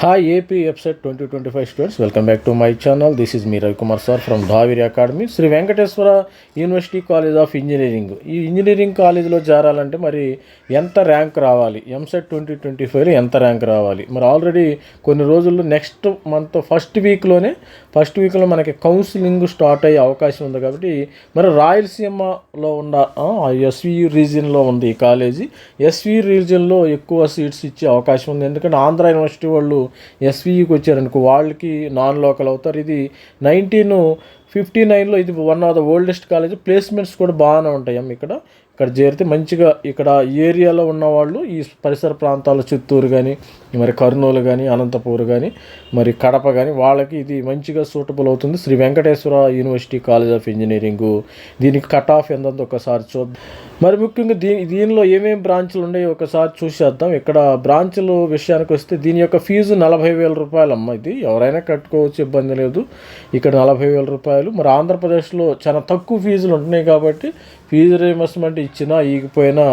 Hi AP Upset 2025 students, welcome back to my channel. This is me me Ravikumar sir from Dhaviri academy Shri Venkateswara university college of engineering ఈ engineering కాలేజీలో చేరాలంటే మరి ఎంత rank రావాలి? EAMCET twenty twenty ఫైవ్లో ఎంత rank రావాలి? మరి ఆల్రెడీ కొన్ని రోజుల్లో నెక్స్ట్ మంత్ ఫస్ట్ వీక్లోనే ఫస్ట్ వీక్లో మనకి కౌన్సిలింగ్ స్టార్ట్ అయ్యే అవకాశం ఉంది కాబట్టి మరి రాయలసీమలో ఉన్న ఎస్వియు రీజియన్లో ఉంది ఈ కాలేజీ ఎస్వి రీజియన్లో ఎక్కువ సీట్స్ ఇచ్చే అవకాశం ఉంది. ఎందుకంటే ఆంధ్ర యూనివర్సిటీ వాళ్ళు ఎస్వీకి వచ్చారనుకో వాళ్ళకి నాన్ లోకల్ అవుతారు. ఇది నైన్టీన్ ఫిఫ్టీ నైన్లో ఇది one of the oldest college placements కూడా బాగానే ఉంటాయి అమ్మ ఇక్కడ. ఇక్కడ చేరితే మంచిగా ఇక్కడ ఏరియాలో ఉన్న వాళ్ళు ఈ పరిసర ప్రాంతాల చిత్తూరు కానీ మరి కర్నూలు కానీ అనంతపూర్ కానీ మరి కడప కానీ వాళ్ళకి ఇది మంచిగా సూటబుల్ అవుతుంది. Shri Venkateswara university college of engineering దీనికి కట్ ఆఫ్ ఎంతంత? ఒకసారి చూద్దాం. మరి ముఖ్యంగా దీని దీనిలో ఏమేమి బ్రాంచ్లు ఉన్నాయో ఒకసారి చూసేద్దాం ఇక్కడ బ్రాంచ్లు విషయానికి వస్తే దీని యొక్క ఫీజు నలభై వేల రూపాయలు అమ్మ ఇది. ఎవరైనా కట్టుకోవచ్చు ఇబ్బంది లేదు. ఇక్కడ నలభై వేల రూపాయలు. మరి ఆంధ్రప్రదేశ్లో చాలా తక్కువ ఫీజులు ఉంటున్నాయి కాబట్టి ఫీజు రీయింబర్స్మెంట్ ఇచ్చినా ఈగిపోయినా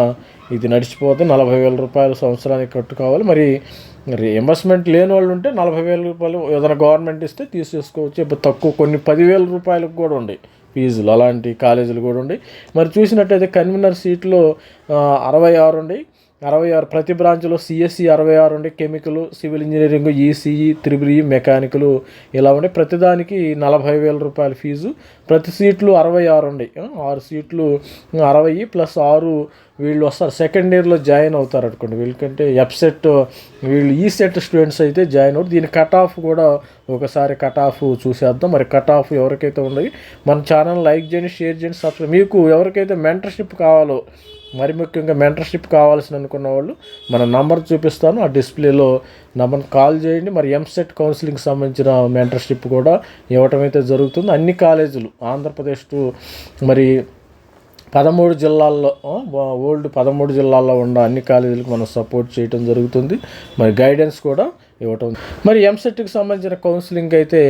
ఇది నడిచిపోతే నలభై వేల రూపాయలు సంవత్సరానికి కట్టుకోవాలి. మరి రీఎంబర్స్మెంట్ లేని వాళ్ళు ఉంటే నలభై వేల రూపాయలు ఏదైనా గవర్నమెంట్ ఇస్తే తీసేసుకోవచ్చు. ఇప్పుడు తక్కువ కొన్ని పదివేల రూపాయలకు కూడా ఉన్నాయి. ఫీజులు అలాంటి కాలేజీలు కూడా ఉన్నాయి మరి చూసినట్టయితే కన్వీనర్ సీట్లో అరవై ఆరు ఉన్నాయి అరవై ఆరు. ప్రతి బ్రాంచ్లో సిఎస్సి అరవై ఆరు ఉండే chemical civil engineering ECE triple E ఇలా ఉండే ప్రతిదానికి నలభై వేల రూపాయల ఫీజు. ప్రతి సీట్లు అరవై ఆరు ఉండే. ఆరు సీట్లు అరవై ప్లస్ ఆరు వీళ్ళు వస్తారు. సెకండ్ ఇయర్లో జాయిన్ అవుతారు అనుకోండి. వీళ్ళకంటే ఎఫ్సెట్ వీళ్ళు ఈ సెట్ స్టూడెంట్స్ అయితే జాయిన్ అవుతారు. దీని కట్ ఆఫ్ కూడా ఒకసారి కట్ ఆఫ్ చూసేద్దాం. మరి కట్ ఆఫ్ ఎవరికైతే ఉన్నాయి మన ఛానల్ లైక్ చేయండి షేర్ చేయండి సబ్స్క్రైబ్. మీకు ఎవరికైతే మెంటర్షిప్ కావాలో మరి ముఖ్యంగా మెంటర్షిప్ కావాల్సిన అనుకున్న వాళ్ళు మన నంబర్ చూపిస్తాను. ఆ డిస్ప్లేలో మనం కాల్ చేయండి. మరి ఎంసెట్ కౌన్సిలింగ్ సంబంధించిన మెంటర్షిప్ కూడా ఇవ్వటం అయితే జరుగుతుంది. అన్ని కాలేజీలు ఆంధ్రప్రదేశ్ టు మరి పదమూడు జిల్లాల్లో ఓల్డ్ పదమూడు జిల్లాల్లో ఉన్న అన్ని కాలేజీలకు మనం సపోర్ట్ చేయటం జరుగుతుంది. మరి గైడెన్స్ కూడా ఇవ్వటం. మరి ఎంసెట్కి సంబంధించిన కౌన్సిలింగ్ అయితే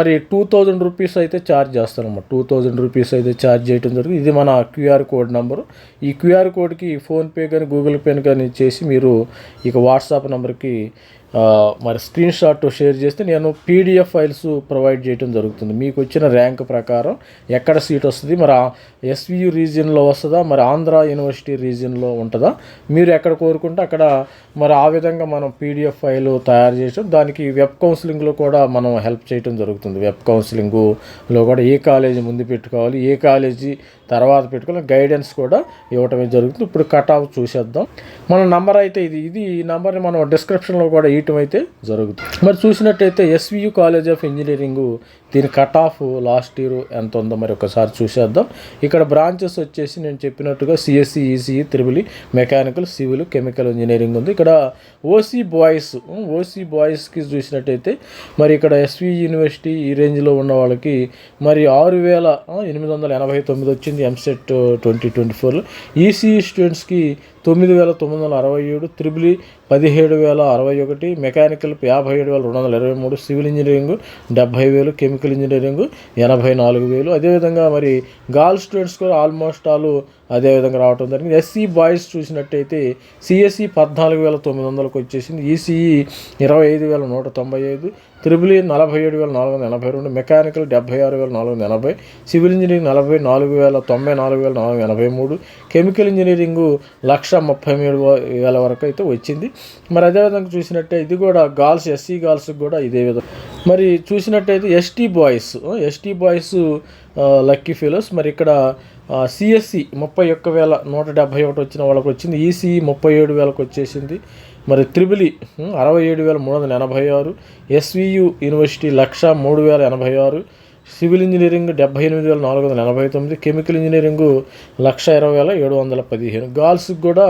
మరి టూ థౌజండ్ రూపీస్ అయితే ఛార్జ్ చేస్తారన్నమాట. టూ థౌజండ్ రూపీస్ అయితే ఛార్జ్ చేయటం జరుగుతుంది. ఇది మన క్యూఆర్ కోడ్ నెంబరు. ఈ క్యూఆర్ కోడ్కి ఫోన్పే కానీ గూగుల్ పే కానీ చేసి మీరు ఇక వాట్సాప్ నెంబర్కి మరి స్క్రీన్ షాట్ షేర్ చేస్తే నేను పీడిఎఫ్ ఫైల్స్ ప్రొవైడ్ చేయడం జరుగుతుంది. మీకు వచ్చిన ర్యాంక్ ప్రకారం ఎక్కడ సీట్ వస్తుంది? మరి ఎస్వియు రీజియన్లో వస్తుందా? మరి ఆంధ్ర యూనివర్సిటీ రీజియన్లో ఉంటుందా? మీరు ఎక్కడ కోరుకుంటే అక్కడ మరి ఆ విధంగా మనం పీడిఎఫ్ ఫైల్ తయారు చేయడం దానికి వెబ్ కౌన్సిలింగ్లో కూడా మనం హెల్ప్ చేయడం జరుగుతుంది. వెబ్ కౌన్సిలింగ్లో కూడా ఏ కాలేజీ ముందు పెట్టుకోవాలి ఏ కాలేజీ తర్వాత పెట్టుకోవాలి గైడెన్స్ కూడా ఇవ్వటమే జరుగుతుంది. ఇప్పుడు కట్ ఆఫ్ చూసేద్దాం. మన నంబర్ అయితే ఇది. ఇది ఈ నంబర్ని మనం డిస్క్రిప్షన్లో కూడా ఇవ్వటం అయితే జరుగుతుంది. మరి చూసినట్టయితే ఎస్వియు కాలేజ్ ఆఫ్ ఇంజనీరింగ్ దీని కట్ ఆఫ్ లాస్ట్ ఇయర్ ఎంత ఉందో మరి ఒకసారి చూసేద్దాం. ఇక్కడ బ్రాంచెస్ వచ్చేసి నేను చెప్పినట్టుగా CSE ECE triple E mechanical civil chemical engineering ఉంది. ఇక్కడ ఓసీ బాయ్స్ ఓసీ బాయ్స్కి చూసినట్టయితే మరి ఇక్కడ ఎస్వి యూనివర్సిటీ ఈ రేంజ్లో ఉన్న వాళ్ళకి మరి ఆరు వేల ఎనిమిది వందల ఎనభై తొమ్మిది వచ్చింది ఎంసెట్ ట్వంటీ ట్వంటీ ఫోర్లో ఈసీఈ స్టూడెంట్స్కి తొమ్మిది వేల తొమ్మిది వందల అరవై ఏడు త్రిబులి పదిహేడు వేల అరవై ఒకటి మెకానికల్ యాభై ఏడు వేల రెండు వందల ఇరవై మూడు సివిల్ ఇంజనీరింగ్ డెబ్భై వేలు కెమికల్ ఇంజనీరింగ్ ఎనభై నాలుగు వేలు. అదేవిధంగా మరి గర్ల్ స్టూడెంట్స్ కూడా ఆల్మోస్ట్ ఆల్ అదేవిధంగా రావడం జరిగింది. ఎస్సీ బాయ్స్ చూసినట్టయితే సిఎస్సి పద్నాలుగు వేల తొమ్మిది వందలకు వచ్చేసింది. ఈసీఈ ఇరవై ఐదు వేల నూట తొంభై ఐదు త్రిబుల్ నలభై ఏడు వేల నాలుగు వందల ఎనభై రెండు మెకానికల్ డెబ్బై ఆరు వేల నాలుగు వందల ఎనభై సివిల్ ఇంజనీరింగ్ నలభై నాలుగు వేల తొంభై నాలుగు వేల నాలుగు వందల ఎనభై మూడు కెమికల్ ఇంజనీరింగ్ లక్ష ముప్పై మూడు వేల వరకు అయితే వచ్చింది. మరి అదేవిధంగా చూసినట్టే ఇది కూడా గర్ల్స్ ఎస్సీ గర్ల్స్కి కూడా ఇదే విధంగా మరి చూసినట్టయితే ST boys ST boys lucky fellows మరి ఇక్కడ సిఎస్సి ముప్పై ఒక్క వేల నూట డెబ్భై ఒకటి వచ్చిన వాళ్ళకి వచ్చింది ఈసీఈ ముప్పై ఏడు వేలకు వచ్చేసింది. మరి త్రిబులి అరవై ఏడు వేల మూడు వందల ఎనభై ఆరు ఎస్వియు యూనివర్సిటీ లక్ష మూడు వేల ఎనభై ఆరు సివిల్ ఇంజనీరింగ్ డెబ్బై ఎనిమిది వేల నాలుగు వందల ఎనభై తొమ్మిది కెమికల్ ఇంజనీరింగ్ లక్ష ఇరవై వేల ఏడు వందల పదిహేను. గర్ల్స్కి కూడా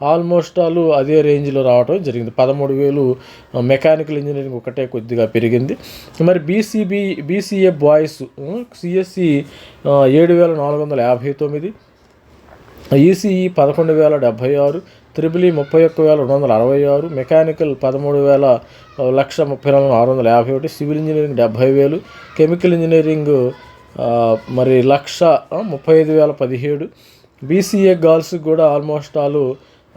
ఆల్మోస్ట్ ఆల్ అదే రేంజ్లో రావడం జరిగింది. పదమూడు వేలు మెకానికల్ ఇంజనీరింగ్ ఒకటే కొద్దిగా పెరిగింది. మరి బీసీబీ బీసీఏ బాయ్స్ సిఎస్సి ఏడు వేల నాలుగు వందల యాభై తొమ్మిది ఈసీఈ పదకొండు వేల డెబ్భై ఆరు త్రిబుల్ ఈ ముప్పై ఒక్క వేల రెండు వందల అరవై ఆరు మెకానికల్ పదమూడు వేల లక్ష ముప్పై నాలుగు ఆరు వందల యాభై ఒకటి సివిల్ ఇంజనీరింగ్ డెబ్భై వేలు కెమికల్ ఇంజనీరింగ్ మరి లక్ష ముప్పై ఐదు వేల పదిహేడు. బీసీఏ గర్ల్స్కి కూడా ఆల్మోస్ట్ ఆల్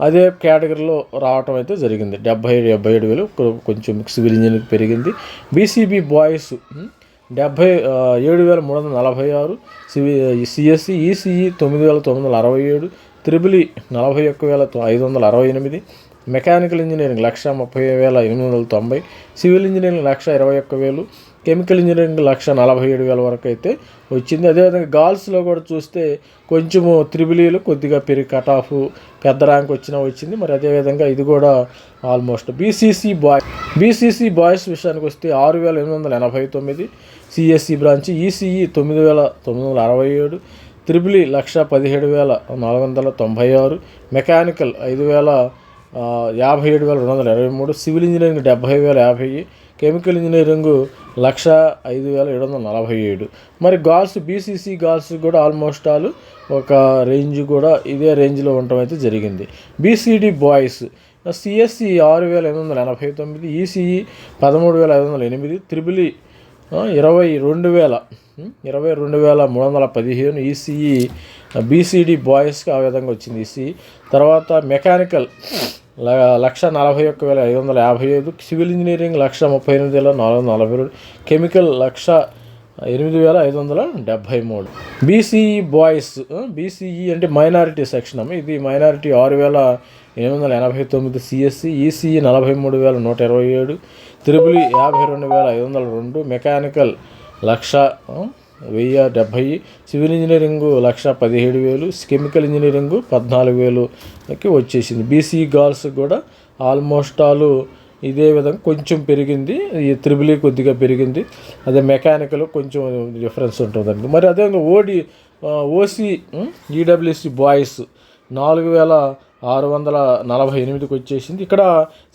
అదే కేటగిరీలో రావటం అయితే జరిగింది. డెబ్బై డెబ్బై ఏడు వేలు కొంచెం సివిల్ ఇంజనీరింగ్ పెరిగింది. బీసీబీ బాయ్స్ డెబ్బై ఏడు వేల మూడు వందల నలభై ఆరు సివి సిఎస్సి ఈసీఈ తొమ్మిది వేల తొమ్మిది వందల అరవై ఏడు త్రిబులి నలభై ఒక్క వేల ఐదు వందల అరవై ఎనిమిది మెకానికల్ ఇంజనీరింగ్ లక్ష ముప్పై వేల ఎనిమిది వందల తొంభై సివిల్ ఇంజనీరింగ్ లక్ష ఇరవై ఒక్క వేలు కెమికల్ ఇంజనీరింగ్ లక్ష నలభై ఏడు వేల వరకు అయితే వచ్చింది అదేవిధంగా గాల్స్లో కూడా చూస్తే కొంచెము త్రిబులీలు కొద్దిగా పెరిగి కట్ ఆఫ్ పెద్ద ర్యాంక్ వచ్చినా వచ్చింది. మరి అదేవిధంగా ఇది కూడా almost BCC boy BCC boys విషయానికి వస్తే ఆరు వేల ఎనిమిది వందల ఎనభై తొమ్మిది సిఎస్సి బ్రాంచ్ ఈసీఈ తొమ్మిది వేల తొమ్మిది వందల అరవై ఏడు త్రిబుల్ లక్ష పదిహేడు వేల నాలుగు వందల తొంభై ఆరు మెకానికల్ ఐదు వేల యాభై ఏడు వేల రెండు వందల ఇరవై మూడు సివిల్ ఇంజనీరింగ్ డెబ్బై వేల యాభై కెమికల్ ఇంజనీరింగ్ లక్ష ఐదు వేల ఏడు వందల నలభై ఏడు. మరి గాల్స్ బీసీసీ గాల్స్ కూడా ఆల్మోస్ట్ ఆల్ ఒక రేంజ్ కూడా ఇదే రేంజ్లో ఉండటం అయితే జరిగింది. బీసీడీ బాయ్స్ సిఎస్సి ఆరు వేల ఎనిమిది వందల ఎనభై తొమ్మిది ఈసీఈ పదమూడు వేల ఐదు వందల ఎనిమిది త్రిబుల్ ఇరవై రెండు వేల ఇరవై రెండు వేల మూడు వందల పదిహేను ఈసీఈ బీసీడీ బాయ్స్కి ఆ విధంగా వచ్చింది ఈసీఈ తర్వాత మెకానికల్ లక్ష నలభై ఒక్క వేల ఐదు వందల యాభై ఐదు సివిల్ ఇంజనీరింగ్ లక్ష ముప్పై ఎనిమిది వేల నాలుగు వందల నలభై రెండు కెమికల్ లక్ష ఎనిమిది వేల ఐదు వందల డెబ్భై మూడు. బీసీఈ బాయ్స్ బీసీఈ అంటే మైనారిటీ సెక్షన్ అమ్మ. ఇది మైనారిటీ ఆరు వేల ఎనిమిది వందల ఎనభై తొమ్మిది సిఎస్సి ఈసీఈ నలభై మూడు వేల నూట ఇరవై ఏడు త్రిబుల్ యాభై రెండు వేల ఐదు వందల రెండు మెకానికల్ లక్ష వెయ్యి డెబ్భై సివిల్ ఇంజనీరింగ్ లక్ష పదిహేడు వేలు కెమికల్ ఇంజనీరింగ్ పద్నాలుగు వేలుకి వచ్చేసింది. బీసీ గర్ల్స్ కూడా ఆల్మోస్ట్ ఆల్ ఇదే విధంగా కొంచెం పెరిగింది. ఈ త్రిబుల్ కొద్దిగా పెరిగింది. అదే మెకానికల్ కొంచెం డిఫరెన్స్ ఉంటుందండి. మరి అదే ఓడి ఓసీ ఈడబ్ల్యూసి బాయ్స్ నాలుగు వేల ఆరు వందల నలభై ఎనిమిదికి వచ్చేసింది. ఇక్కడ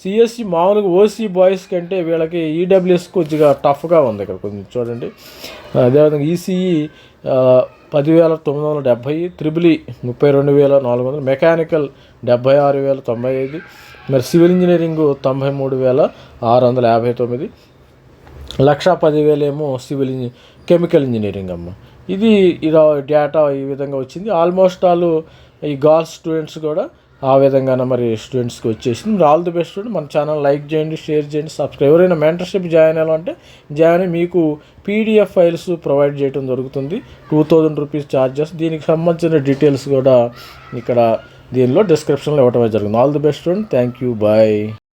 సిఎస్సి మామూలుగా ఓసీ బాయ్స్ కంటే వీళ్ళకి ఈడబ్ల్యూఎస్ కొద్దిగా టఫ్గా ఉంది ఇక్కడ కొంచెం చూడండి. అదేవిధంగా ఈసీఈ పదివేల తొమ్మిది వందల డెబ్భై త్రిబుల్ ముప్పై రెండు వేల నాలుగు వందలు మెకానికల్ డెబ్భై ఆరు వేల తొంభై ఐదు మరి సివిల్ ఇంజనీరింగ్ తొంభై మూడు వేల ఆరు వందల యాభై తొమ్మిది. లక్షా పదివేలేమో సివిల్ ఇంజ కెమికల్ ఇంజనీరింగ్ అమ్మ. ఇది ఇలా డేటా ఈ విధంగా వచ్చింది. ఆల్మోస్ట్ ఆల్ ఈ గర్ల్స్ స్టూడెంట్స్ కూడా ఆ విధంగానే మరి స్టూడెంట్స్కి వచ్చేసింది. మీరు ఆల్ ది బెస్ట్ మన ఛానల్ లైక్ చేయండి షేర్ చేయండి సబ్స్క్రైబ్. ఎవరైనా మెంటర్షిప్ జాయిన్ అవ్వాలంటే జాయిన్ మీకు పీడిఎఫ్ ఫైల్స్ ప్రొవైడ్ చేయడం జరుగుతుంది టూ థౌజండ్ రూపీస్ ఛార్జెస్ దీనికి సంబంధించిన డీటెయిల్స్ కూడా ఇక్కడ దీనిలో డిస్క్రిప్షన్లో ఇవ్వటమే జరిగింది. All the best and thank you bye